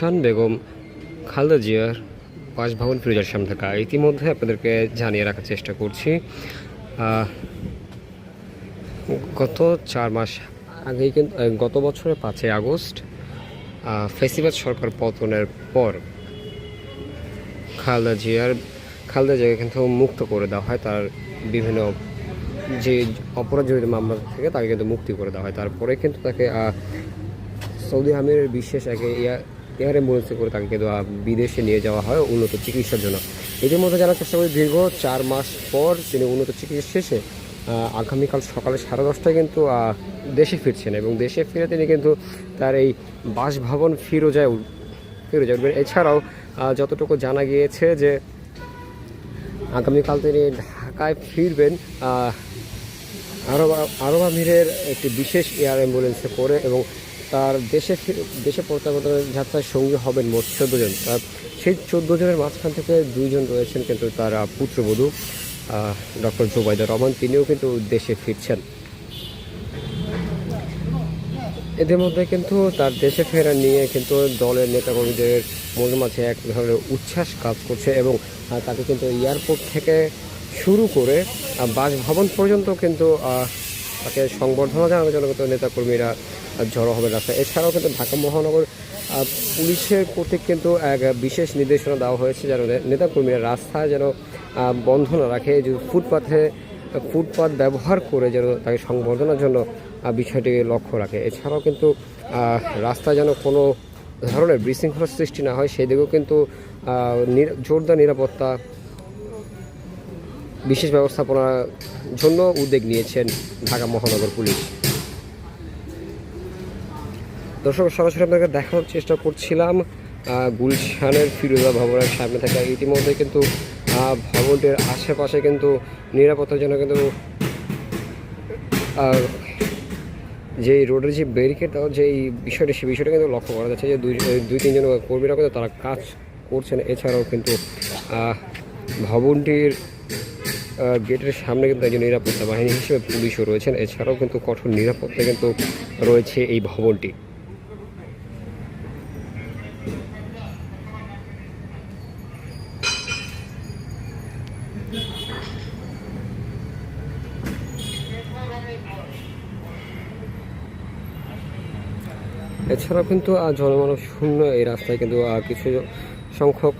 খান বেগম, খালদা জিয়ার বাসভবন ফিরোজার সামনে থাকা। ইতিমধ্যে আপনাদেরকে জানিয়ে রাখার চেষ্টা করছি গত চার মাস আগেই কিন্তু গত বছরের পাঁচই আগস্ট ফেসিবাদ সরকার পতনের পর খালদা জিয়ার, খালদা জিয়াকে কিন্তু মুক্ত করে দেওয়া হয় তার বিভিন্ন যে অপরাধ জড়িত মামলা থেকে তাকে কিন্তু মুক্তি করে দেওয়া হয়। তারপরে কিন্তু তাকে সৌদি আমিরের বিশেষ একে এয়ার অ্যাম্বুলেন্সে করে তাকে বিদেশে নিয়ে যাওয়া হয় উন্নত চিকিৎসার জন্য। এদের মধ্যে জানার চেষ্টা করি দীর্ঘ চার মাস পর তিনি উন্নত চিকিৎসা শেষে আগামীকাল সকালে সাড়ে দশটায় কিন্তু দেশে ফিরছেন এবং দেশে ফিরে তিনি কিন্তু তার এই বাসভবন ফিরোজায় ফিরোজায় উঠবেন। এছাড়াও যতটুকু জানা গিয়েছে যে, আগামীকাল তিনি ঢাকায় ফিরবেন আরব আরব আমিরের একটি বিশেষ এয়ার অ্যাম্বুলেন্সে করে এবং তার দেশে দেশে প্রত্যাবর্তনের যাত্রায় সঙ্গী হবেন মোট চোদ্দ জন। সেই চোদ্দ জনের মাঝখান থেকে দুইজন রয়েছেন কিন্তু তার পুত্রবধূ ডক্টর জোবাইদা রহমান। তিনিও কিন্তু দেশে ফিরছেন। এদের মধ্যে কিন্তু তার দেশে ফেরা নিয়ে কিন্তু দলের নেতাকর্মীদের মনের মাঝে এক ধরনের উচ্ছ্বাস কাজ করছে এবং তাকে কিন্তু এয়ারপোর্ট থেকে শুরু করে বাসভবন পর্যন্ত কিন্তু তাকে সংবর্ধনা জানানোর জন্য কিন্তু নেতাকর্মীরা। জড়ো হবে রাস্তায় এছাড়াও কিন্তু ঢাকা মহানগর পুলিশের কর্তৃক কিন্তু এক বিশেষ নির্দেশনা দেওয়া হয়েছে যেন নেতাকর্মীরা রাস্তায় যেন বন্ধ না রাখে। যে ফুটপাথে ফুটপাথ ব্যবহার করে যেন তাকে সংবর্ধনার জন্য বিষয়টিকে লক্ষ্য রাখে। এছাড়াও কিন্তু আহ, রাস্তায় যেন কোনো ধরনের বিশৃঙ্খলার সৃষ্টি না হয় সেদিকেও কিন্তু জোরদার নিরাপত্তা বিশেষ ব্যবস্থাপনার জন্য উদ্যোগ নিয়েছেন ঢাকা মহানগর পুলিশ। দর্শক, সরাসরি আপনাকে দেখানোর চেষ্টা করছিলাম গুলশানের ফিরোজা ভবনের সামনে থাকা ইতিমধ্যে কিন্তু ভবনটির আশেপাশে কিন্তু নিরাপত্তার জন্য কিন্তু যে রোডের যে ব্যারিকেড যে বিষয়টা সেই বিষয়টা কিন্তু লক্ষ্য করা যাচ্ছে যে দুই দুই, তিনজন কর্মীরা কিন্তু তারা কাজ করছেন। এছাড়াও কিন্তু ভবনটির গেটের সামনে কিন্তু একজন নিরাপত্তা বাহিনী হিসেবে পুলিশও রয়েছেন। এছাড়াও কিন্তু কঠোর নিরাপত্তা কিন্তু রয়েছে এই ভবনটি। এছাড়াও কিন্তু জনমানব শূন্য এই রাস্তায় কিন্তু কিছু সংখ্যক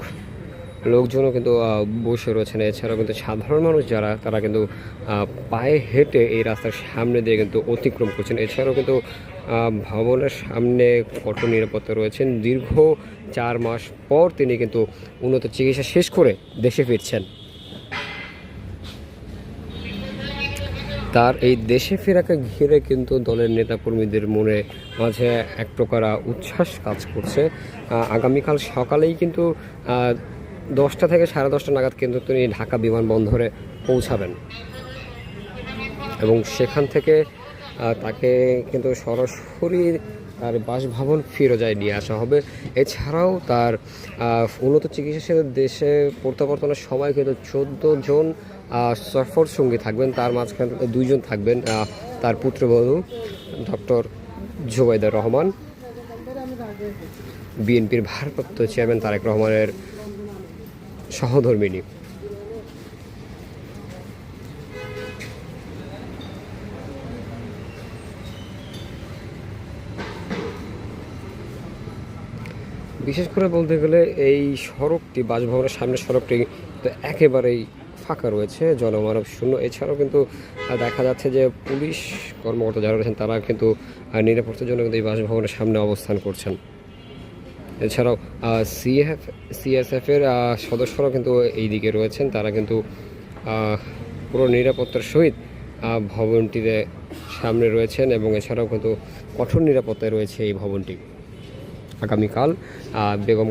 লোকজনও কিন্তু বসে রয়েছেন। এছাড়াও কিন্তু সাধারণ মানুষ যারা, তারা কিন্তু পায়ে হেঁটে এই রাস্তার সামনে দিয়ে কিন্তু অতিক্রম করছেন। এছাড়াও কিন্তু ভবনের সামনে কঠোর নিরাপত্তা রয়েছেন দীর্ঘ চার মাস পর তিনি কিন্তু উন্নত চিকিৎসা শেষ করে দেশে ফিরছেন। তার এই দেশে ফেরাকে ঘিরে কিন্তু দলের নেতাকর্মীদের মনে মাঝে এক প্রকার উচ্ছ্বাস কাজ করছে। আগামীকাল সকালেই কিন্তু দশটা থেকে সাড়ে দশটা নাগাদ কিন্তু তিনি ঢাকা বিমানবন্দরে পৌঁছাবেন। এবং সেখান থেকে তাকে কিন্তু সরাসরি তার বাসভবন ফিরোজায় নিয়ে আসা হবে। এছাড়াও তার উন্নত চিকিৎসা দেশে প্রত্যাবর্তনের সময় কিন্তু চোদ্দ জন সফর সঙ্গী থাকবেন, তার মাঝখানে দুইজন থাকবেন তার পুত্রবধূ, ডক্টর জোবাইদা রহমান। বিএনপির ভারপ্রাপ্ত চেয়ারম্যান তারেক রহমানের সহধর্মিনী বিশেষ করে বলতে গেলে এই সড়কটি, বাসভবনের সামনের সড়কটি তো একেবারেই ফাঁকা রয়েছে, জনমানব শূন্য। এছাড়াও কিন্তু দেখা যাচ্ছে যে পুলিশ কর্মকর্তা যারা রয়েছেন, তারা কিন্তু নিরাপত্তার জন্য কিন্তু এই বাসভবনের সামনে অবস্থান করছেন। এছাড়াও সিএফ সিএসএফের সদস্যরাও কিন্তু এই দিকে রয়েছেন। তারা কিন্তু পুরো নিরাপত্তার সহিত ভবনটিতে সামনে রয়েছেন এবং এছাড়াও কিন্তু কঠোর নিরাপত্তায় রয়েছে এই ভবনটি। আগামীকাল বেগম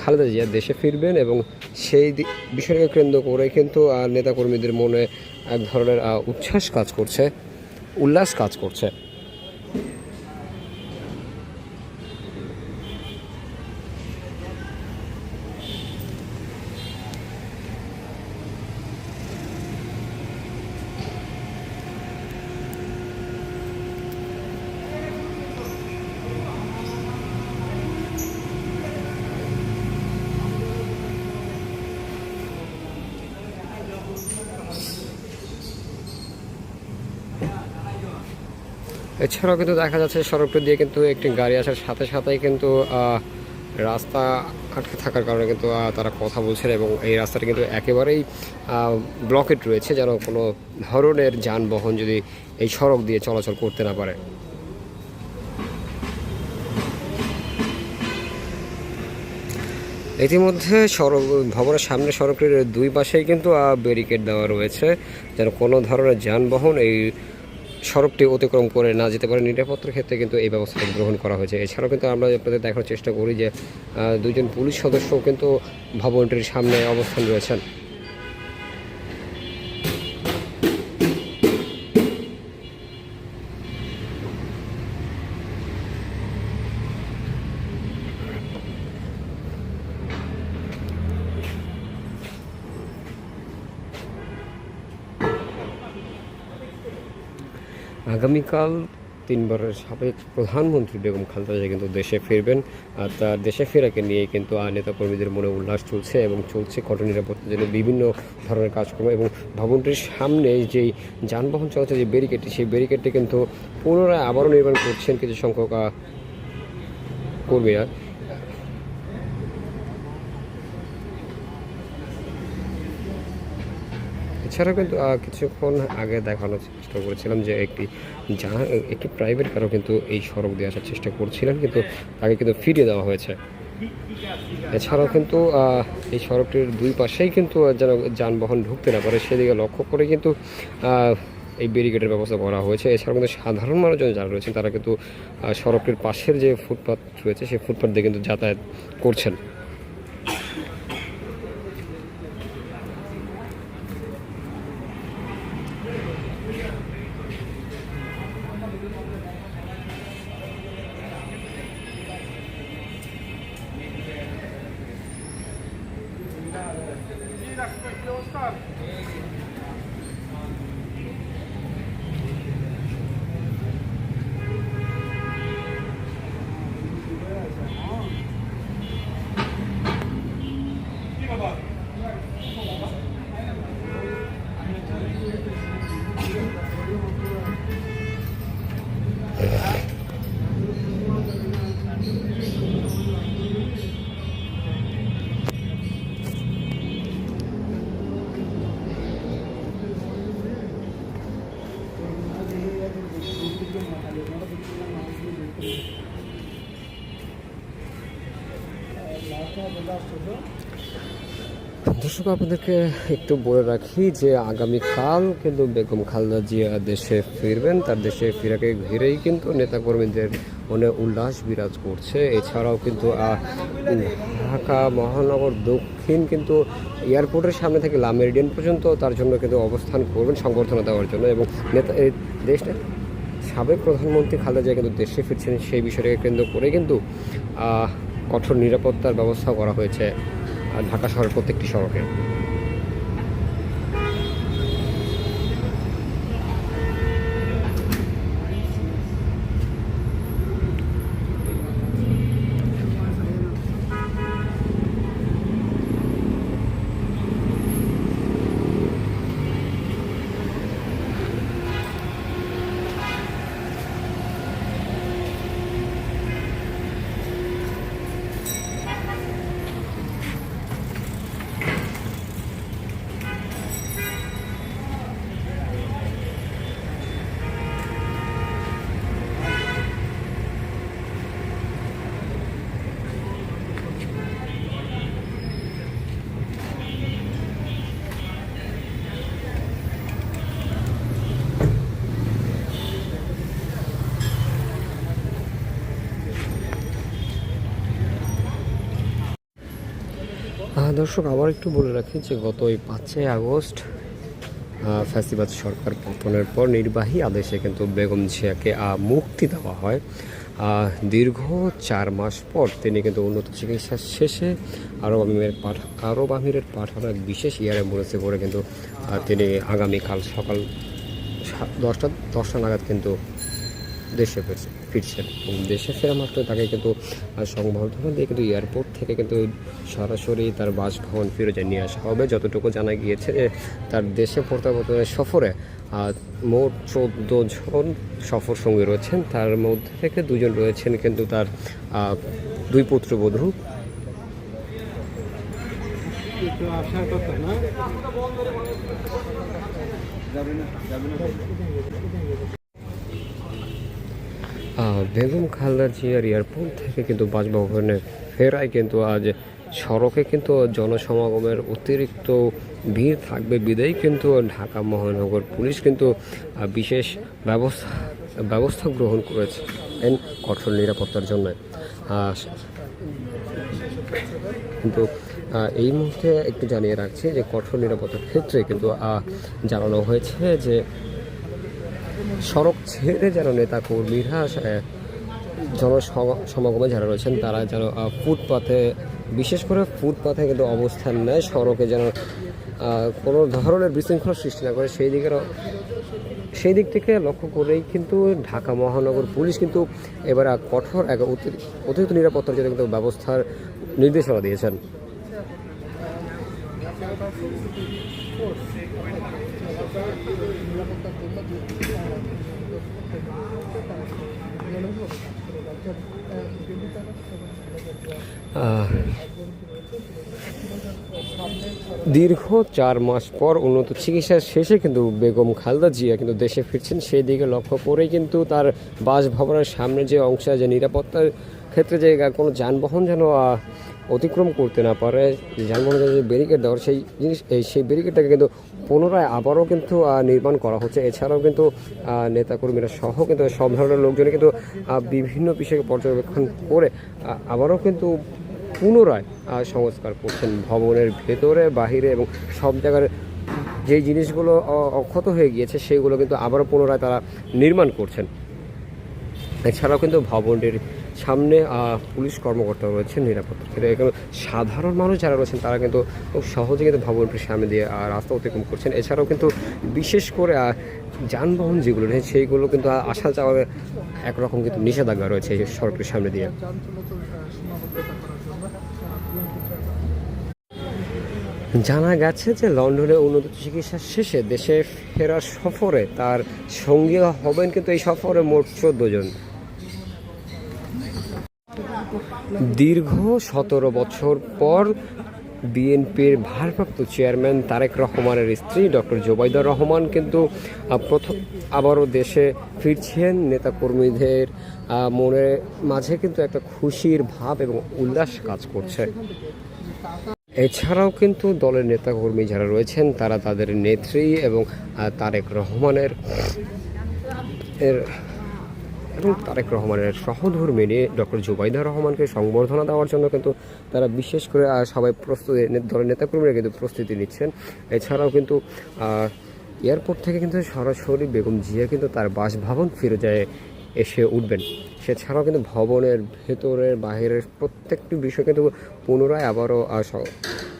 খালেদা জিয়া দেশে ফিরবেন এবং সেই বিষয়কে কেন্দ্র করে কিন্তু নেতাকর্মীদের মনে এক ধরনের উচ্ছ্বাস কাজ করছে, উল্লাস কাজ করছে। এছাড়াও কিন্তু দেখা যাচ্ছে সড়কটি দিয়ে কিন্তু একটি গাড়ি আসার সাথে সাথেই কিন্তু রাস্তা আটকে থাকার কারণে কিন্তু তারা কথা বলছেন এবং এই রাস্তাটা কিন্তু একেবারেই ব্লকেট রয়েছে যেন কোনো ধরনের যানবাহন যদি এই সড়ক দিয়ে চলাচল করতে না পারে। ইতিমধ্যে সড়ক, ভবনের সামনে সড়কটির দুই পাশেই কিন্তু ব্যারিকেড দেওয়া রয়েছে যেন কোনো ধরনের যানবাহন এই সড়কটি অতিক্রম করে না যেতে পারে। নিরাপত্তার ক্ষেত্রে কিন্তু এই ব্যবস্থা গ্রহণ করা হয়েছে। এছাড়াও কিন্তু আমরা আপনাদের দেখার চেষ্টা করি যে দুজন পুলিশ সদস্য কিন্তু ভবনটির সামনে অবস্থান রয়েছেন। আগামীকাল তিনবারের সাবেক প্রধানমন্ত্রী বেগম খালেদা জিয়া কিন্তু দেশে ফিরবেন আর তার দেশে ফেরাকে নিয়ে কিন্তু নেতাকর্মীদের মনে উল্লাস চলছে এবং চলছে কঠোর নিরাপত্তার জন্য বিভিন্ন ধরনের কাজকর্ম এবং ভবনটির সামনে যেই যানবাহন চলাচল, যে ব্যারিকেডটি সেই ব্যারিকেডটি কিন্তু পুনরায় আবারও নির্মাণ করছেন কিছু সংখ্যক কর্মীরা। এছাড়াও কিন্তু কিছুক্ষণ আগে দেখানোর চেষ্টা করেছিলাম যে একটি যা একটি প্রাইভেট কারও কিন্তু এই সড়ক দিয়ে আসার চেষ্টা করছিলেন, কিন্তু তাকে কিন্তু ফিরিয়ে দেওয়া হয়েছে। এছাড়াও কিন্তু এই সড়কটির দুই পাশেই কিন্তু যেন যানবাহন ঢুকতে না পারে, সেদিকে লক্ষ্য করে কিন্তু এই ব্যারিকেডের ব্যবস্থা করা হয়েছে। এছাড়াও কিন্তু সাধারণ মানুষজন যারা রয়েছেন, তারা কিন্তু সড়কটির পাশের যে ফুটপাথ রয়েছে, সেই ফুটপাথ দিয়ে কিন্তু যাতায়াত করছেন। দর্শক, আপনাদেরকে একটু বলে রাখি যে আগামীকাল কিন্তু বেগম খালেদা জিয়া দেশে ফিরবেন। তার দেশে ফিরাকে ঘিরেই কিন্তু নেতাকর্মীদের মনে উল্লাস বিরাজ করছে। এছাড়াও কিন্তু ঢাকা মহানগর দক্ষিণ কিন্তু এয়ারপোর্টের সামনে থেকে লামেরিডিয়ান পর্যন্ত তার জন্য কিন্তু অবস্থান করবেন, সংবর্ধনা দেওয়ার জন্য। এবং নেতা এই দেশটা সাবেক প্রধানমন্ত্রী খালেদা জিয়া কিন্তু দেশে ফিরছেন সেই বিষয়টাকে কেন্দ্র করে কিন্তু কঠোর নিরাপত্তার ব্যবস্থা করা হয়েছে। ঢাকা শহরের প্রত্যেকটি সড়কে দর্শক, আবার একটু বলে রাখি যে গত এই পাঁচই আগস্ট ফ্যাসিবাদ সরকার পতনের পর নির্বাহী আদেশে কিন্তু বেগম জিয়াকে মুক্তি দেওয়া হয়। দীর্ঘ চার মাস পর তিনি কিন্তু উন্নত চিকিৎসা শেষে আরব আমিরের পাঠা, আরব আমিরের পাঠানো এক বিশেষ এয়ার অ্যাম্বুলেন্সে করে কিন্তু তিনি আগামীকাল সকাল দশটা দশটা নাগাদ কিন্তু দেশে ফিরছে ফিরছেন। দেশে ফেরা মাত্র তাকে কিন্তু সংবর্ধনা দিয়ে কিন্তু এয়ারপোর্ট থেকে কিন্তু সরাসরি তার বাসভবন ফিরোজে নিয়ে আসা হবে। যতটুকু জানা গিয়েছে যে তার দেশে প্রত্যাবর্তনের সফরে মোট চোদ্দ জন সফর সঙ্গী রয়েছেন। তার মধ্যে থেকে দুজন রয়েছেন কিন্তু তার দুই পুত্রবধূ। আসার কথা না? আহ, বেগম খালেদা জিয়ার এয়ারপোর্ট থেকে কিন্তু বাসভবনে ফেরায় কিন্তু আজ সড়কে কিন্তু জনসমাগমের অতিরিক্ত ভিড় থাকবে। বিদায় কিন্তু ঢাকা মহানগর পুলিশ কিন্তু বিশেষ ব্যবস্থা ব্যবস্থা গ্রহণ করেছে কঠোর নিরাপত্তার জন্য। কিন্তু এই মুহূর্তে একটু জানিয়ে রাখছি যে কঠোর নিরাপত্তার ক্ষেত্রে কিন্তু জানানো হয়েছে যে সড়ক ছেড়ে যেন নেতা কর্মীরা জনসমাগমে যারা রয়েছেন, তারা যেন ফুটপাথে বিশেষ করে ফুটপাথে কিন্তু অবস্থান নেয়। সড়কে যেন কোনো ধরনের বিশৃঙ্খলা সৃষ্টি না করে, সেই দিকের সেই দিক থেকে লক্ষ্য করেই কিন্তু ঢাকা মহানগর পুলিশ কিন্তু এবার কঠোর, এক অতি- অতিরিক্ত নিরাপত্তার জন্য কিন্তু ব্যবস্থার নির্দেশনা দিয়েছেন। দীর্ঘ চার মাস পর উন্নত চিকিৎসা শেষে কিন্তু বেগম খালদা জিয়া কিন্তু দেশে ফিরছেন। সেই দিকে লক্ষ্য করেই কিন্তু তার বাসভবনের সামনে যে অংশ, যে নিরাপত্তার ক্ষেত্রে যে কোনো যানবাহন যেন অতিক্রম করতে না পারে যানবাহনের যে ব্যারিকেড দেওয়ার, সেই জিনিস সেই ব্যারিকেডটাকে কিন্তু পুনরায় আবারও কিন্তু নির্মাণ করা হচ্ছে। এছাড়াও কিন্তু নেতাকর্মীরা সহ কিন্তু সব ধরনের লোকজন কিন্তু বিভিন্ন বিষয়কে পর্যবেক্ষণ করে আবারও কিন্তু পুনরায় সংস্কার করছেন। ভবনের ভেতরে, বাহিরে এবং সব জায়গার যে জিনিসগুলো অক্ষত হয়ে গিয়েছে, সেগুলো কিন্তু আবারও পুনরায় তারা নির্মাণ করছেন। এছাড়াও কিন্তু ভবনটির সামনে পুলিশ কর্মকর্তা রয়েছেন নিরাপত্তা ক্ষেত্রে এখানে সাধারণ মানুষ যারা রয়েছেন, তারা কিন্তু খুব সহজে কিন্তু ভবনটির সামনে দিয়ে রাস্তা অতিক্রম করছেন। এছাড়াও কিন্তু বিশেষ করে যানবাহন যেগুলো রয়েছে, সেইগুলো কিন্তু আসা যাওয়ার একরকম কিন্তু নিষেধাজ্ঞা রয়েছে সড়কের সামনে দিয়ে। জানা গেছে যে লন্ডনে উন্নত চিকিৎসা শেষে দেশে ফেরার সফরে তার সঙ্গী হবেন কিন্তু এই সফরে মোট চোদ্দ জন। দীর্ঘ সতেরো বছর পর বিএনপির ভারপ্রাপ্ত চেয়ারম্যান তারেক রহমানের স্ত্রী ডক্টর জোবাইদা রহমান কিন্তু প্রথম আবারও দেশে ফিরছেন। নেতাকর্মীদের মনের মাঝে কিন্তু একটা খুশির ভাব এবং উল্লাস কাজ করছে। এছাড়াও কিন্তু দলের নেতাকর্মী যারা রয়েছেন, তারা তাদের নেত্রী এবং তারেক রহমানের, এর এবং তারেক রহমানের সহধর্মিনী ডক্টর জুবাইদা রহমানকে সংবর্ধনা দেওয়ার জন্য কিন্তু তারা বিশেষ করে সবাই প্রস্তুতি দলের নেতাকর্মীরা কিন্তু প্রস্তুতি নিচ্ছেন। এছাড়াও কিন্তু এয়ারপোর্ট থেকে কিন্তু সরাসরি বেগম জিয়া কিন্তু তার বাসভবন ফিরে যায় এসে উঠবেন। সেছাড়াও কিন্তু ভবনের ভেতরের বাইরের প্রত্যেকটি বিষয় কিন্তু পুনরায় আবারও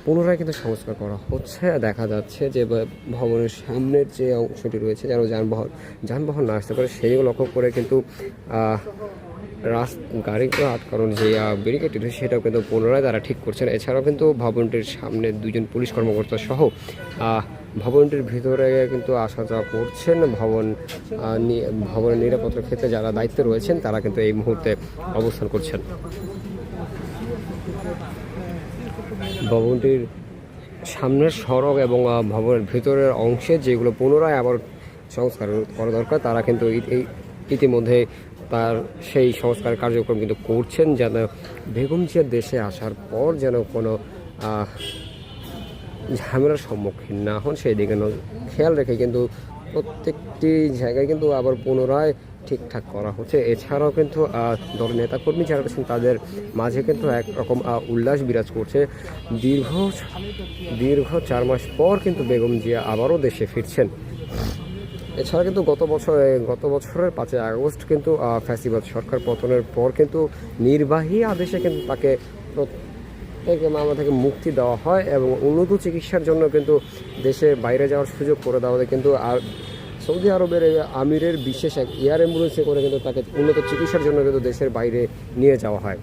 পুনরায় কিন্তু সংস্কার করা হচ্ছে। দেখা যাচ্ছে যে ভবনের সামনের যে অংশটি রয়েছে যেন যানবাহন যানবাহন না আসতে পারে সেই লক্ষ্য করে কিন্তু আহ, রাস গাড়িগুলো আটকানোর যে ব্যারিকেডটি রয়েছে সেটাও কিন্তু পুনরায় তারা ঠিক করছেন। এছাড়াও কিন্তু ভবনটির সামনে দুজন পুলিশ কর্মকর্তা সহ ভবনটির ভিতরে কিন্তু আসা যাওয়া করছেন। ভবন ভবনের নিরাপত্তার ক্ষেত্রে যারা দায়িত্ব রয়েছেন, তারা কিন্তু এই মুহূর্তে অবস্থান করছেন। ভবনটির সামনের সড়ক এবং ভবনের ভিতরের অংশে যেগুলো পুনরায় আবার সংস্কার করা দরকার, তারা কিন্তু ইতিমধ্যে তার সেই সংস্কার কার্যক্রম কিন্তু করছেন, যেন বেগম জিয়ার দেশে আসার পর যেন কোনো ঝামেলার সম্মুখীন না হন সেই দিকে খেয়াল রেখে কিন্তু প্রত্যেকটি জায়গায় কিন্তু আবার পুনরায় ঠিকঠাক করা হচ্ছে। এছাড়াও কিন্তু দলের নেতাকর্মী যারা রয়েছেন, তাদের মাঝে কিন্তু একরকম উল্লাস বিরাজ করছে। দীর্ঘ দীর্ঘ চার মাস পর কিন্তু বেগম জিয়া আবারও দেশে ফিরছেন। এছাড়া কিন্তু গত বছর গত বছরের পাঁচই আগস্ট কিন্তু ফ্যাসিবাদ সরকার পতনের পর কিন্তু নির্বাহী আদেশে কিন্তু তাকে প্রত্যেক মামলা থেকে মুক্তি দেওয়া হয় এবং উন্নত চিকিৎসার জন্য কিন্তু দেশে বাইরে যাওয়ার সুযোগ করে দেওয়া হয়। কিন্তু আর সৌদি আরবের আমিরের বিশেষ এক এয়ার অ্যাম্বুলেন্সে করে কিন্তু তাকে উন্নত চিকিৎসার জন্য কিন্তু দেশের বাইরে নিয়ে যাওয়া হয়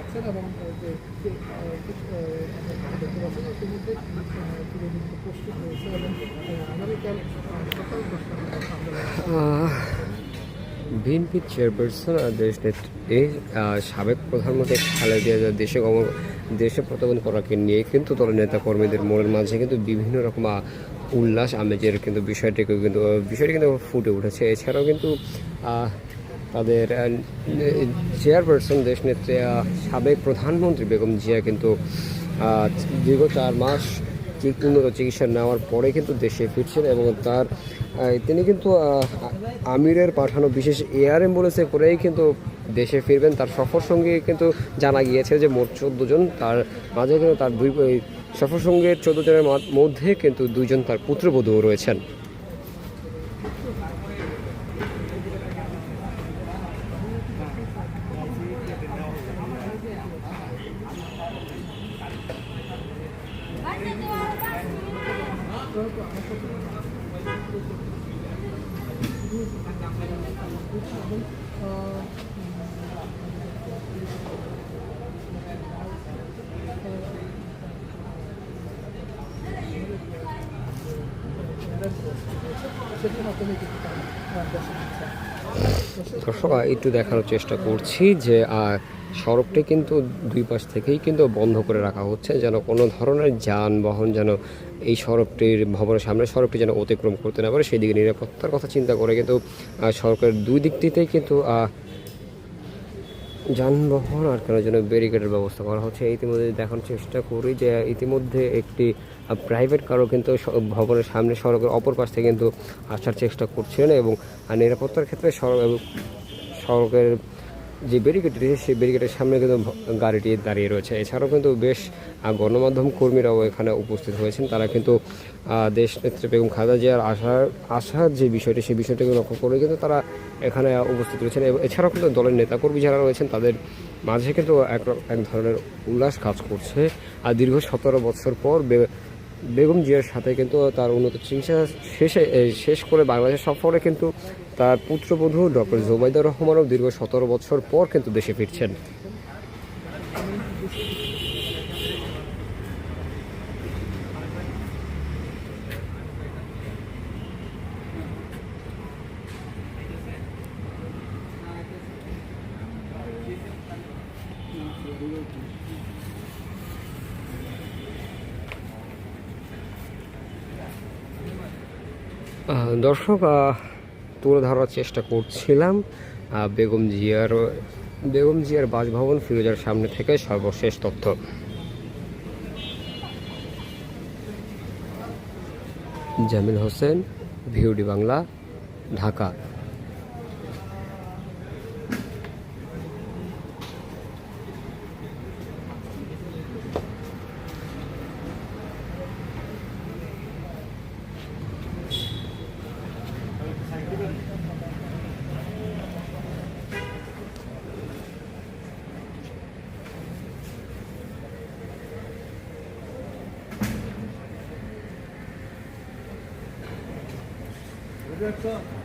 আছেন এবং যে যে, আহ, কিছু, আহ, আপনারা দেখতে পাচ্ছেন ইতিমধ্যে আহ, তুলে দিতে প্রস্তুত হয়েছে এবং আহ, আমেরিকার আহ, সকাল দশটার মধ্যে আমরা বিএনপি চেয়ারপারসন আর দেশ নেত্রী সাবেক প্রধানমন্ত্রী খালেদা জিয়া দেশে গমন দেশে প্রত্যাবন করাকে নিয়ে কিন্তু দলের নেতা কর্মীদের মনের মাঝে কিন্তু বিভিন্ন রকম উল্লাস, আমেজের কিন্তু বিষয়টিকে কিন্তু বিষয়টি কিন্তু ফুটে উঠেছে। এছাড়াও কিন্তু তাদের চেয়ারপারসন দেশ নেত্রী সাবেক প্রধানমন্ত্রী বেগম জিয়া কিন্তু দীর্ঘ চার মাস উন্নত চিকিৎসা নেওয়ার পরে কিন্তু দেশে ফিরছেন এবং তার তিনি কিন্তু আমিরের পাঠানো বিশেষ এয়ার অ্যাম্বুলেন্সে করেই কিন্তু দেশে ফিরবেন। তার সফর সঙ্গে কিন্তু জানা গিয়েছে যে মোট চোদ্দ জন তার মাঝে কিন্তু তার দুই সফর সঙ্গে চোদ্দ জনের মধ্যে কিন্তু দুইজন তার পুত্রবধূও রয়েছেন। দর্শক একটু দেখানোর চেষ্টা করছি যে সড়কটি কিন্তু দুই পাশ থেকেই কিন্তু বন্ধ করে রাখা হচ্ছে, যেন কোনো ধরনের যানবাহন যেন এই সড়কটির ভবনের সামনে সড়কটি যেন অতিক্রম করতে না পারে। সেই দিকে নিরাপত্তার কথা চিন্তা করে কিন্তু সড়কের দুই দিকটিতেই কিন্তু যানবাহন আটকানোর জন্য ব্যারিকেডের ব্যবস্থা করা হচ্ছে। ইতিমধ্যে দেখানোর চেষ্টা করি যে, ইতিমধ্যে একটি প্রাইভেট কারও কিন্তু ভবনের সামনে সড়কের অপর পাশ থেকে কিন্তু আসার চেষ্টা করছিলেন এবং নিরাপত্তার ক্ষেত্রে সড়ক এবং সড়কের যে ব্যারিকেড রয়েছে সেই ব্যারিকেডের সামনে কিন্তু গাড়িটি দাঁড়িয়ে রয়েছে। এছাড়াও কিন্তু বেশ গণমাধ্যম কর্মীরাও এখানে উপস্থিত হয়েছেন। তারা কিন্তু দেশ নেত্রী বেগম খালেদা জিয়ার আসার আসার যে বিষয়টি, সেই বিষয়টিকে লক্ষ্য করে কিন্তু তারা এখানে উপস্থিত রয়েছেন। এছাড়াও কিন্তু দলের নেতাকর্মী যারা রয়েছেন, তাদের মাঝে কিন্তু এক এক ধরনের উল্লাস কাজ করছে। আর দীর্ঘ সতেরো বছর পর বেগম জিয়ার সাথে কিন্তু তার উন্নত চিকিৎসা শেষে শেষ করে বাংলাদেশ সফরে কিন্তু তার পুত্রবধূ ডক্টর জোবাইদুর রহমানও দীর্ঘ সতেরো বছর পর কিন্তু দেশে ফিরছেন। দর্শক তুলে ধরার চেষ্টা করছিলাম বেগম জিয়ার বেগম জিয়ার বাসভবন ফিরোজার সামনে থেকে সর্বশেষ তথ্য। জামিল হোসেন ভিউডি বাংলা, ঢাকা। এটা একটা